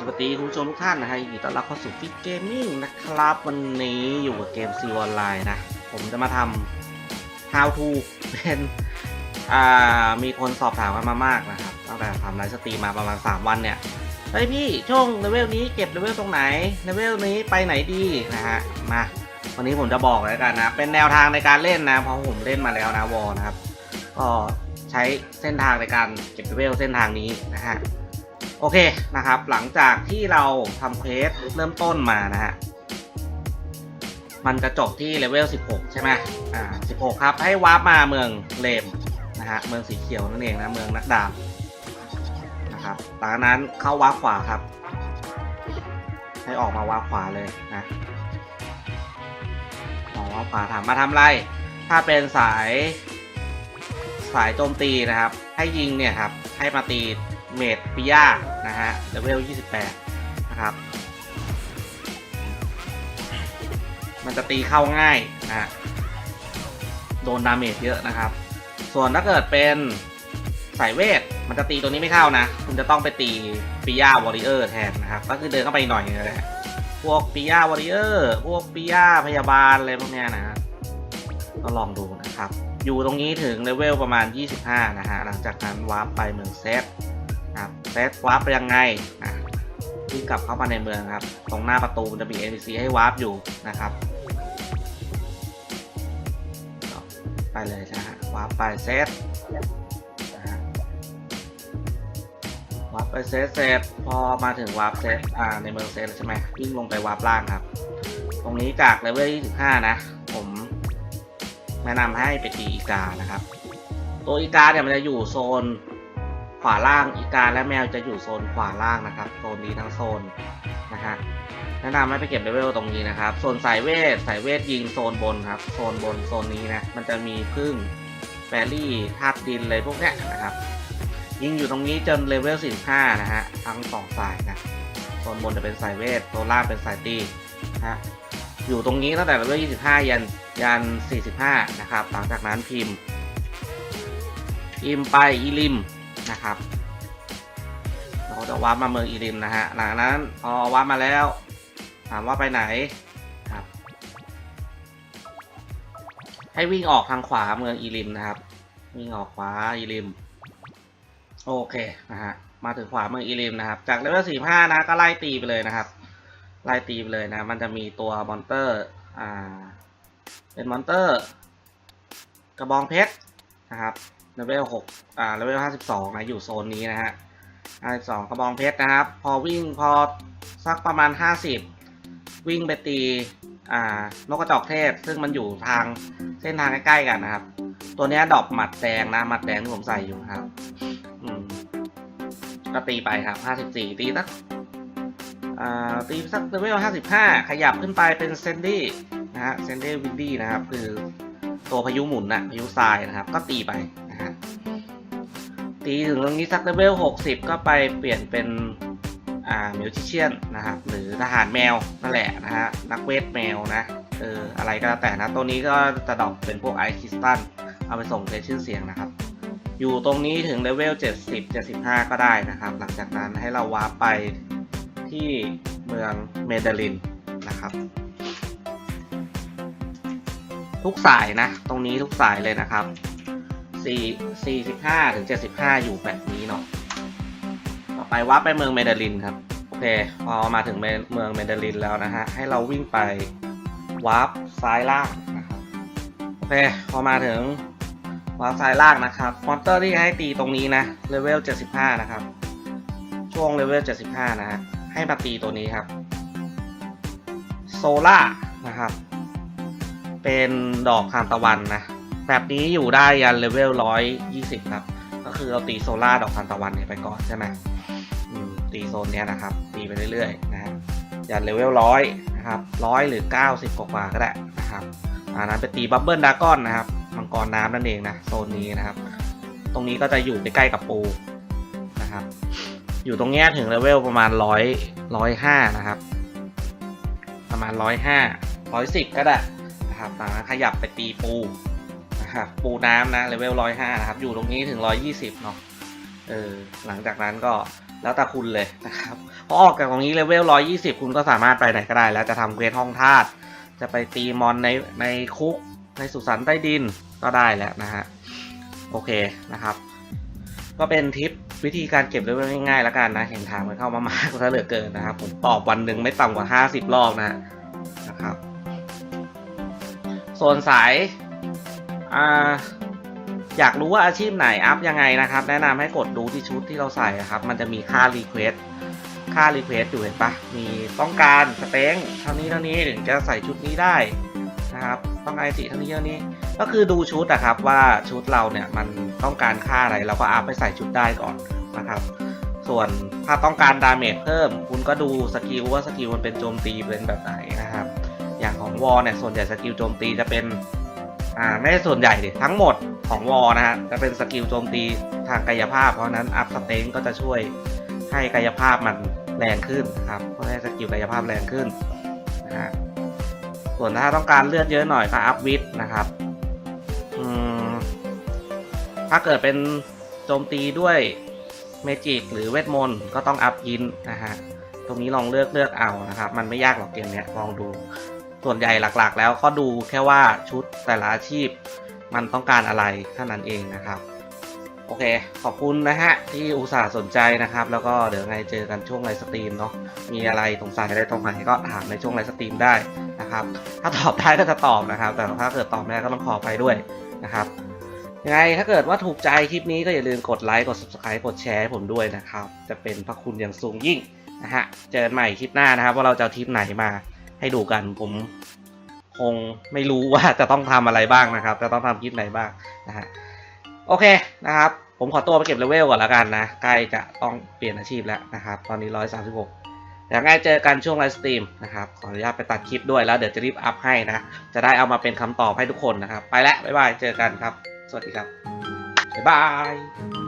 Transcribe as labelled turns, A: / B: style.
A: สวัสดีคุณผู้ชมทุกท่านนะฮะยินดีต้อนรับเข้าสู่ฟิกเกมมิ่งนะครับ วันนี้อยู่กับเกมซีออนไลน์นะ ผมจะมาทำ how to เป็นอ่ามีคนสอบถามกันมามากนะครับตั้งแต่ทำไลฟ์สตรีมมาประมาณ 3 วันเนี่ยเฮ้ยพี่ช่วงเลเวลนี้เก็บเลเวลตรงไหนเลเวลนี้ไปไหนดีนะฮะมาวันนี้ผมจะบอกเลยกันนะ เป็นแนวทางในการเล่นนะ เพราะผมเล่นมาแล้วนะวอลนะครับ ก็ใช้เส้นทางในการเก็บเลเวลเส้นทางนี้นะฮะ โอเคนะครับ หลังจากที่เราทำเควสเริ่มต้นมานะฮะ มันจะจบที่เลเวล 16 ใช่ไหมอ่า 16 ครับ ให้วาร์ปมาเมืองเลมนะฮะ เมืองสีเขียวนั่นเองนะ เมืองนักดาบนะครับหลังจากนั้นเข้าวาร์ปขวาครับ ให้ออกมาวาร์ปขวาเลยนะออกวาร์ปขวาถามมาทำไร ถ้าเป็นสายสายโจมตีนะครับ ให้ยิงเนี่ยครับ ให้มาตี เมดปิยานะฮะเลเวล 28 นะครับ มันจะตีเข้าง่ายนะฮะโดนดาเมจเยอะนะครับ ส่วนถ้าเกิดเป็นสายเวท มันจะตีตัวนี้ไม่เข้านะ คุณจะต้องไปตีปิยาวอริเออร์แทนนะครับ ก็คือเดินเข้าไปหน่อยนึงเลยพวกปิยาวอริเออร์พวกปิยาพยาบาลอะไรพวกเนี้ยนะฮะก็ลองดูนะครับ อยู่ตรงนี้ถึงเลเวลประมาณ 25 นะฮะ หลังจากนั้นวาร์ปไปเมืองเซฟ ซฟวาร์ปยังไงนะวิ่งกลับเข้ามาในเมืองครับ ตรงหน้าประตูจะมี NPC ให้วาร์ปอยู่นะครับ ไปเลยนะฮะวาร์ปไปเซฟนะฮะวาร์ปไปเซฟเสร็จพอมาถึงวาร์ปเซฟอ่าในเมืองเซฟใช่ไหมวิ่งลงไปวาร์ปล่างครับ ตรงนี้จากเลเวล25 นะ ผมแนะนำให้ไปตีอีกานะครับ ตัวอีกาเนี่ยมันจะอยู่โซน วาล่างอีกาและแมวจะอยู่โซนขวาล่างนะครับโซนนี้ทั้งโซนนะฮะแนะนำให้ไปเก็บเลเวลตรงนี้นะครับส่วนสายเวทสายเวทยิงโซนบนครับโซนบนโซนนี้นะมันจะมีพึ่งแฟรี่ธาตุดินอะไรพวกเนี้ยนะครับ ยิงอยู่ตรงนี้จนเลเวล45นะฮะทั้งสองสายนะโซนบนจะเป็นสายเวทโซนล่างเป็นสายตีนะฮะอยู่ตรงนี้ตั้งแต่เลเวล25ยันยัน45นะครับหลังจากนั้นพิมพ์พิมพ์ไปอีลิม นะครับเราก็จะวาร์ปมาเมืองอีลิมนะฮะหลังจากนั้นพอวาร์ปมาแล้ว ถามว่าไปไหนครับ ให้วิ่งออกทางขวาเมืองอีลิมนะครับ วิ่งออกขวาอีลิม โอเคนะฮะมาถึงขวาเมืองอีลิมนะครับ จากเลเวล45นะก็ไล่ตีไปเลยนะครับ ไล่ตีไปเลยนะ มันจะมีตัวมอนเตอร์อ่าเป็นมอนเตอร์ กระบองเพชรนะครับ เลเวล6อ่าเลเวล52นะอยู่โซนนี้นะฮะ52กระบองเพชรนะครับ พอวิ่งพอสักประมาณ50วิ่งไปตีอ่านกกระจอกเทศ ซึ่งมันอยู่ทางเส้นทางใกล้ๆกันนะครับ ตัวนี้ดอกหมัดแดงนะหมัดแดงที่ผมใส่อยู่ครับ อืมก็ตีไปครับ54ตีสักอ่าตีสักเลเวล55ขยับขึ้นไปเป็นเซนดี้นะฮะเซนดี้วินดี้นะครับ คือตัวพายุหมุนนะพายุทรายนะครับ ก็ตีไป ตีถึงตรงนี้สักเลเวล60 ก็ไปเปลี่ยนเป็นอ่ามิวทิเชียนนะครับ หรือทหารแมวนั่นแหละนะฮะนักเวทแมวนะเอออะไรก็แล้วแต่นะตัวนี้ก็จะดอกเป็นพวกไอคิสตันเอาไปส่งในชื่อเสียงนะครับ อยู่ตรงนี้ถึงเลเวล70 75 ก็ได้นะครับ หลังจากนั้นให้เราวาร์ปไปที่เมืองเมเดลินนะครับ ทุกสายนะ ตรงนี้ทุกสายเลยนะครับ 4 45ถึง75 อยู่แบบนี้เนาะต่อไปวับไปเมืองเมเดลินครับ โอเค พอมาถึงเมืองเมเดลินแล้วนะฮะ ให้เราวิ่งไปวาร์ปซ้ายล่างนะครับโอเค พอมาถึงวาร์ปซ้ายล่างนะครับมอนเตอร์ที่ให้ตีตรงนี้นะเลเวล 75 นะครับ ช่วงเลเวล 75 นะฮะ ให้มาตีตัวนี้ครับโซล่านะครับ เป็นดอกทานตะวันนะ แบบนี้อยู่ได้ยันเลเวล120ครับ ก็คือเราตีโซล่าดอกทานตะวันเนี่ยไปก่อนใช่ไหมตีโซนเนี้ยนะครับ ตีไปเรื่อยๆนะฮะยันเลเวล100นะครับ100หรือ 90 กว่าก็ได้นะครับอันนั้นไปตีบับเบิลดากอนนะครับมังกรน้ำนั่นเองนะโซนนี้นะครับ ตรงนี้ก็จะอยู่ใกล้ๆกับปูนะครับ อยู่ตรงเนี้ยถึงเลเวลประมาณร้อยร้อยห้านะครับ ประมาณร้อยห้าร้อยสิบก็ได้นะครับจากนั้นขยับไปตีปู ครับปูน้ำนะเลเวลร้อยห้านะครับ อยู่ตรงนี้ถึงร้อยยี่สิบเนาะเออหลังจากนั้นก็แล้วแต่คุณเลยนะครับพอออกจากตรงนี้เลเวล120คุณก็สามารถไปไหนก็ได้ แล้วจะทำเควสห้องธาตุจะไปตีมอนในในคุกในสุสานใต้ดินก็ได้แล้วนะฮะโอเคนะครับ ก็เป็นทิปวิธีการเก็บเลเวลง่ายๆแล้วกันนะ เห็นทางมันเข้ามามากซะเหลือเกินนะครับ ผมตอบวันหนึ่งไม่ต่ำกว่า 50 รอบนะฮะนะครับ ส่วนสาย อ่าอยากรู้ว่าอาชีพไหนอัพยังไงนะครับ แนะนำให้กดดูที่ชุดที่เราใส่ครับ มันจะมีค่ารีเควสค่ารีเควสอยู่เห็นปะมีต้องการสเต็งเท่านี้เท่านี้ถึงจะใส่ชุดนี้ได้นะครับต้องไอติเท่านี้เท่านี้ ก็คือดูชุดอะครับว่าชุดเราเนี่ยมันต้องการค่าอะไรเราก็อัพไปใส่ชุดได้ก่อนนะครับ ส่วนถ้าต้องการดาเมจเพิ่ม คุณก็ดูสกิลว่าสกิลมันเป็นโจมตีเป็นแบบไหนนะครับ อย่างของวอลเนี่ยส่วนใหญ่สกิลโจมตีจะเป็น อ่าไม่ใช่ส่วนใหญ่ดิทั้งหมดของวอลนะฮะจะเป็นสกิลโจมตีทางกายภาพ เพราะนั้นอัพสเต็งก็จะช่วยให้กายภาพมันแรงขึ้นครับเพื่อให้สกิลกายภาพแรงขึ้นนะฮะส่วนถ้าต้องการเลือดเยอะหน่อยก็อัพวิทนะครับอืมถ้าเกิดเป็นโจมตีด้วยเมจิกหรือเวทมนต์ก็ต้องอัพยินนะฮะตรงนี้ลองเลือกเลือกเอานะครับ มันไม่ยากหรอกเกมเนี้ยลองดู ส่วนใหญ่หลักๆ แล้วก็ดูแค่ว่าชุดแต่ละอาชีพ มันต้องการอะไรเท่านั้นเองนะครับโอเค ขอบคุณนะฮะ ที่อุตส่าห์สนใจนะครับ แล้วก็เดี๋ยวไงเจอกันช่วงไลฟ์สตรีมเนาะ มีอะไรสงสัยอะไรตรงไหนก็ถามในช่วงไลฟ์สตรีมได้นะครับ ถ้าตอบได้ก็จะตอบนะครับ แต่ถ้าเกิดตอบไม่ได้ก็ต้องขอไปด้วยนะครับ ยังไงถ้าเกิดว่าถูกใจคลิปนี้ก็อย่าลืมกดไลค์ กด subscribe กดแชร์ให้ผมด้วยนะครับ จะเป็นพระคุณอย่างสูงยิ่งนะฮะ เจอกันใหม่คลิปหน้านะครับว่าเราจะทริปไหนมา ให้ดูกันผมคงไม่รู้ว่าจะต้องทำอะไรบ้างนะครับ จะต้องทำคลิปไหนบ้างนะฮะโอเคนะครับ ผมขอตัวไปเก็บเลเวลก่อนแล้วกันนะ ใกล้จะต้องเปลี่ยนอาชีพแล้วนะครับ ตอนนี้136อย่างไงเจอกันช่วงไลฟ์สตรีมนะครับ ขออนุญาตไปตัดคลิปด้วยแล้วเดี๋ยวจะรีบอัพให้นะ จะได้เอามาเป็นคำตอบให้ทุกคนนะครับ ไปแล้วบ๊ายบาย เจอกันครับ สวัสดีครับ บ๊ายบาย